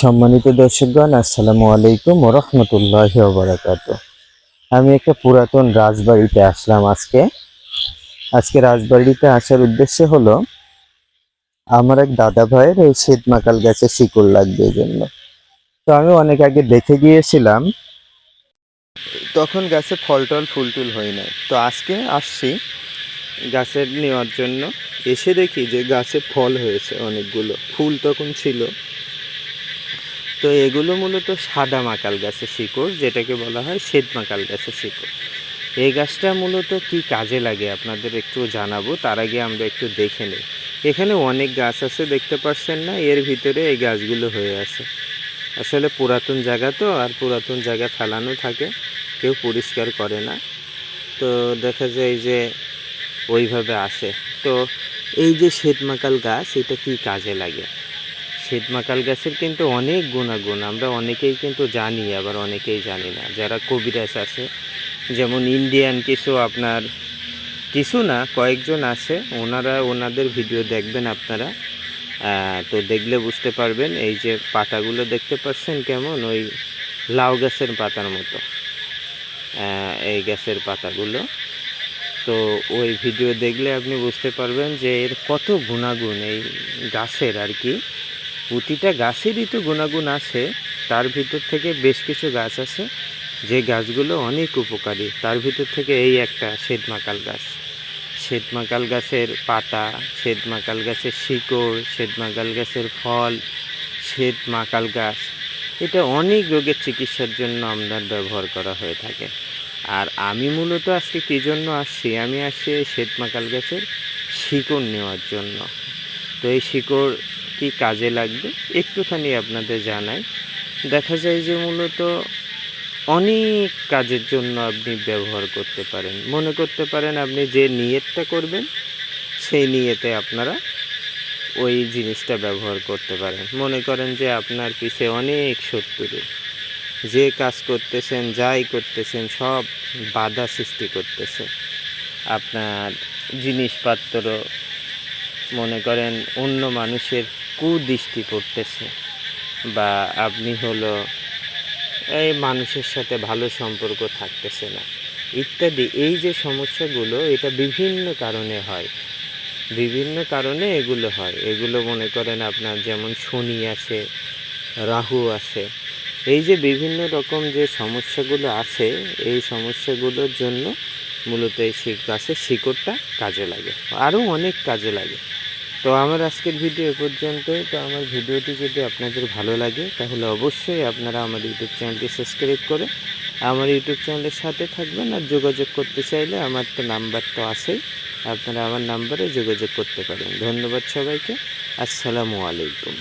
সম্মানিত দর্শকগণ, আসসালামু আলাইকুম রহমতুল্লাহ বারাকাত আমি একটা পুরাতন রাজবাড়িতে আসলাম আজকে। আজকে রাজবাড়িতে আসার উদ্দেশ্য হলো, আমার এক দাদা ভাইয়ের এই শীত মাকাল গাছে শিকড় লাগবে জন্য। তো আমি অনেক আগে দেখে গিয়েছিলাম, তখন গাছে ফল টল ফুল টুল হয় নাই। তো আজকে আসছি গাছের নেওয়ার জন্য। এসে দেখি যে গাছে ফল হয়েছে অনেকগুলো। ফুল তখন ছিল। তো এগুলো মূলত সাদা মাকাল গাছের শিকড়, যেটাকে বলা হয় শ্বেত মাকাল গাছের শিকড়। এই গাছটা মূলত কি কাজে লাগে আপনাদের একটু জানাব, তার আগে আমরা একটু দেখে নিই। এখানে অনেক গাছ আছে, দেখতে পাচ্ছেন না, এর ভিতরে এই গাছগুলো হয়ে আছে। আসলে পুরাতন জায়গা তো, আর পুরাতন জায়গা ফেলানো থাকে, কেউ পরিষ্কার করে না। তো দেখা যায় যে ওইভাবে আছে। তো এই যে শ্বেত মাকাল গাছ, এটা কি কাজে লাগে? শ্বেতমাকাল গাছের কিন্তু অনেক গুণাগুণ, আমরা অনেকেই কিন্তু জানি, আবার অনেকেই জানি না। যারা কবিরাজ আছে, যেমন ইন্ডিয়ান কিছু আপনার, কিছু না, কয়েকজন আছে, ওনারা ওনাদের ভিডিও দেখবেন আপনারা। তো দেখলে বুঝতে পারবেন, এই যে পাতাগুলো দেখতে পাচ্ছেন কেমন? ওই লাউ গাছের পাতার মতো। এই গাছের পাতাগুলো। তো ওই ভিডিও দেখলে আপনি বুঝতে পারবেন যে এর কত গুণাগুণ এই গাছের আর কি। প্রতিটা গাছেরই তো গুণাগুণ আছে, তার ভিতর থেকে বেশ কিছু গাছ আছে, যে গাছগুলো অনেক উপকারী। তার ভিতর থেকে এই একটা শ্বেতমাকাল গাছ। শ্বেতমাকাল গাছের পাতা, শ্বেতমাকাল গাছের শিকড়, শ্বেতমাকাল গাছের ফল, শ্বেতমাকাল গাছ, এটা অনেক রোগের চিকিৎসার জন্য আমরা ব্যবহার করা হয়ে থাকে। আর আমি মূলত আজকে কী জন্য আসছি? আমি আসছি এই শ্বেতমাকাল গাছের শিকড় নেওয়ার জন্য। তো এই শিকড় কি কাজে লাগবে? একটুখানি আপনাদের জানাই। দেখা যায় যে মূলত অনেক কাজের জন্য আপনি ব্যবহার করতে পারেন। মনে করতে পারেন আপনি যে নিয়তটা করবেন, সেই নিয়েতে আপনারা ওই জিনিসটা ব্যবহার করতে পারেন। মনে করেন যে আপনার পিছে অনেক শত্রু। যে কাজ করতেছেন, যাই করতেছেন, সব বাধা সৃষ্টি করতেছে। আপনার জিনিসপত্র মনে করেন অন্য মানুষের কুদৃষ্টি পড়তেছে বা আপনি হলো এই মানুষের সাথে ভালো সম্পর্ক থাকতেছে না, ইত্যাদি। এই যে সমস্যাগুলো, এটা বিভিন্ন কারণে হয়। বিভিন্ন কারণে এগুলো হয়। এগুলো মনে করেন আপনার যেমন শনি আছে, রাহু আছে। এই যে বিভিন্ন রকম যে সমস্যাগুলো আছে, এই সমস্যাগুলোর জন্য মূলত এই গাছের শিকড়টা কাজে লাগে। আরও অনেক কাজে লাগে। তো আমার আজকের ভিডিও এ পর্যন্তই। তো আমার ভিডিওটি যদি আপনাদের ভালো লাগে, তাহলে অবশ্যই আপনারা আমার ইউটিউব চ্যানেলটি সাবস্ক্রাইব করে আমার ইউটিউব চ্যানেলের সাথে থাকবেন আর যোগাযোগ করতে চাইলে আমার তো নাম্বার তো আছেই। আপনারা আমার নাম্বারে যোগাযোগ করতে পারেন। ধন্যবাদ সবাইকে। আসসালামু আলাইকুম।